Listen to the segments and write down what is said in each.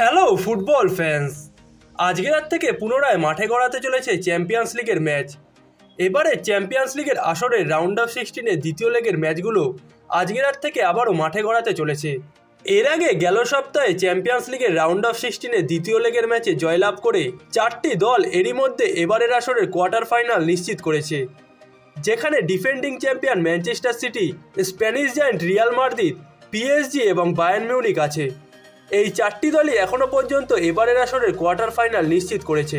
Hello football fans আজকের রাত থেকে পুনরায় মাঠে গড়াতে চলেছে চ্যাম্পিয়ন্স লিগের ম্যাচ এবারে চ্যাম্পিয়ন্স লিগের আসরের রাউন্ড অফ সিক্সটিনের দ্বিতীয় লেগের ম্যাচগুলো আজকের রাত থেকে আবারও মাঠে গড়াতে চলেছে। এর আগে গেল সপ্তাহে চ্যাম্পিয়ন্স লিগের রাউন্ড অফ সিক্সটিনের দ্বিতীয় লেগের ম্যাচে জয়লাভ করে চারটি দল এরই মধ্যে এবারের আসরের কোয়ার্টার ফাইনাল নিশ্চিত করেছে। যেখানে defending champion Manchester City Spanish giant Real Madrid PSG এবং বায়ান মিউনিক আছে। এই চারটি দলই এখনও পর্যন্ত এবারের আসরের কোয়ার্টার ফাইনাল নিশ্চিত করেছে,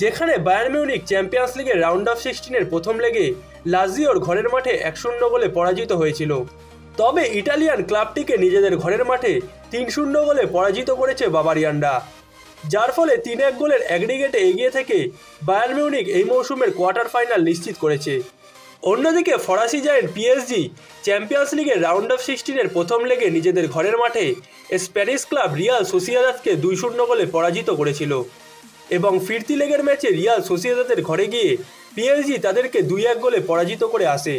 যেখানে বায়ার্ন মিউনিক চ্যাম্পিয়ন্স লিগের রাউন্ড অফ সিক্সটিনের প্রথম লেগে লাজিওর ঘরের মাঠে এক শূন্য গোলে পরাজিত হয়েছিল। তবে ইটালিয়ান ক্লাবটিকে নিজেদের ঘরের মাঠে তিন শূন্য গোলে পরাজিত করেছে বাবারিয়ানরা, যার ফলে তিন এক গোলের অ্যাগ্রিগেটে এগিয়ে থেকে বায়ার্ন মিউনিক এই মৌসুমের কোয়ার্টার ফাইনাল নিশ্চিত করেছে। অন্যদিকে ফরাসি জায়েন্ট পিএসজি চ্যাম্পিয়ন্স লিগের রাউন্ড অফ সিক্সটিনের প্রথম লেগে নিজেদের ঘরের মাঠে স্প্যানিশ ক্লাব রিয়াল সোসিয়াদাতকে দুই শূন্য গোলে পরাজিত করেছিল। এবং ফিরতি লেগের ম্যাচে রিয়াল সোসিয়াদাতের ঘরে গিয়ে পিএসজি তাদেরকে দুই এক গোলে পরাজিত করে আসে।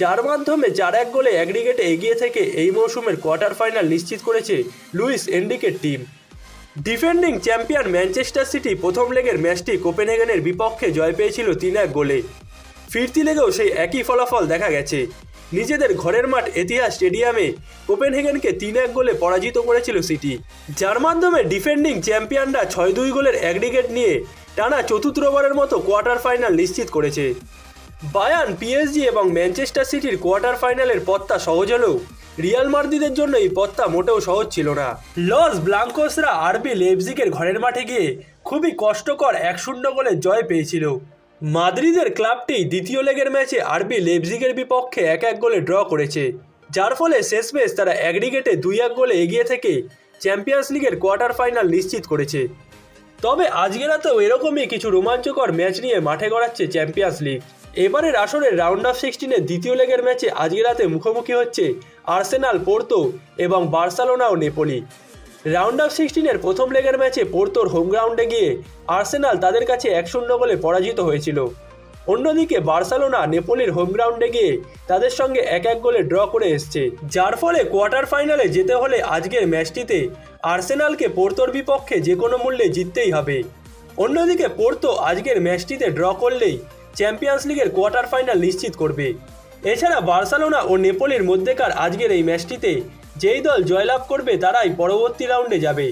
যার মাধ্যমে চার এক গোলে অ্যাগ্রিগেটে এগিয়ে থেকে এই মৌসুমের কোয়ার্টার ফাইনাল নিশ্চিত করেছে Luis এন্ডিকের team defending champion Manchester City প্রথম লেগের ম্যাচটি কোপেনহেগেনের বিপক্ষে জয় পেয়েছিল তিন এক গোলে। ফিরতি লেগেও সেই একই ফলাফল দেখা গেছে। নিজেদের ঘরের মাঠ এতিহাস স্টেডিয়ামে কোপেনহেগেনকে তিন এক গোলে পরাজিত করেছিল সিটি। যার মাধ্যমে ডিফেন্ডিং চ্যাম্পিয়নরা ছয় দুই গোলের অ্যাগ্রিগেট নিয়ে টানা চতুর্থবারের মতো কোয়ার্টার ফাইনাল নিশ্চিত করেছে। বায়ান পিএসজি এবং ম্যানচেস্টার সিটির কোয়ার্টার ফাইনালের পথটা সহজ হলেও রিয়াল মার্দিদের জন্য এই পথটা মোটেও সহজ ছিল না। লস ব্লাঙ্কোসরা আরবি লেপজিকের ঘরের মাঠে গিয়ে খুবই কষ্টকর এক শূন্য গোলে জয় পেয়েছিল। মাদ্রিদের ক্লাবটি দ্বিতীয় লেগের ম্যাচে আরবি লেপজিগের বিপক্ষে এক এক গোলে ড্র করেছে। যার ফলে শেষমেশ তারা অ্যাগ্রিগেটে দুই এক গোলে এগিয়ে থেকে চ্যাম্পিয়ন্স লিগের কোয়ার্টার ফাইনাল নিশ্চিত করেছে। তবে আজকে রাতেও এরকমই কিছু রোমাঞ্চকর ম্যাচ নিয়ে মাঠে গড়াচ্ছে চ্যাম্পিয়ন্স লিগ। এবারের আসরের রাউন্ড অফ সিক্সটিনের দ্বিতীয় লেগের ম্যাচে আজকে রাতে মুখোমুখি হচ্ছে আর্সেনাল, পোর্তো এবং বার্সেলোনা ও নেপোলি। রাউন্ড অফ সিক্সটিনের প্রথম লেগের ম্যাচে পোর্তোর হোম গ্রাউন্ডে গিয়ে আর্সেনাল তাদের কাছে এক শূন্য গোলে পরাজিত হয়েছিল। অন্যদিকে বার্সেলোনা নেপোলির হোম গ্রাউন্ডে গিয়ে তাদের সঙ্গে এক এক গোলে ড্র করে এসছে। যার ফলে কোয়ার্টার ফাইনালে যেতে হলে আজকের ম্যাচটিতে আর্সেনালকে পোর্তোর বিপক্ষে যে কোনো মূল্যে জিততেই হবে। অন্যদিকে পোর্তো আজকের ম্যাচটিতে ড্র করলেই চ্যাম্পিয়ন্স লিগের কোয়ার্টার ফাইনাল নিশ্চিত করবে। এছাড়া বার্সেলোনা ও নেপোলির মধ্যেকার আজকের এই ম্যাচটিতে যেই দল জয়লাভ করবে তারাই পরবর্তী রাউন্ডে যাবে।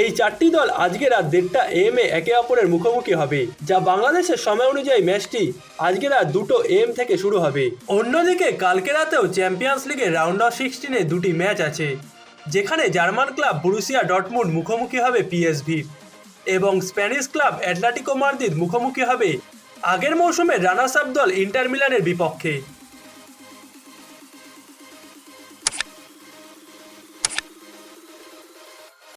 এই চারটি দল আজকে রাত দেড়টা এম এ একে অপরের মুখোমুখি হবে, যা বাংলাদেশের সময় অনুযায়ী ম্যাচটি আজকে রাত দুটো এম থেকে শুরু হবে। অন্যদিকে কালকে রাতেও চ্যাম্পিয়ন্স লিগের রাউন্ড অফ সিক্সটিনে দুটি ম্যাচ আছে, যেখানে জার্মান ক্লাব বুরুসিয়া ডটমুন্ড মুখোমুখি হবে পিএসভি এবং স্প্যানিশ ক্লাব অ্যাটলেটিকো মাদ্রিদ মুখোমুখি হবে আগের মৌসুমে রানার্স আপ দল ইন্টার মিলানের বিপক্ষে।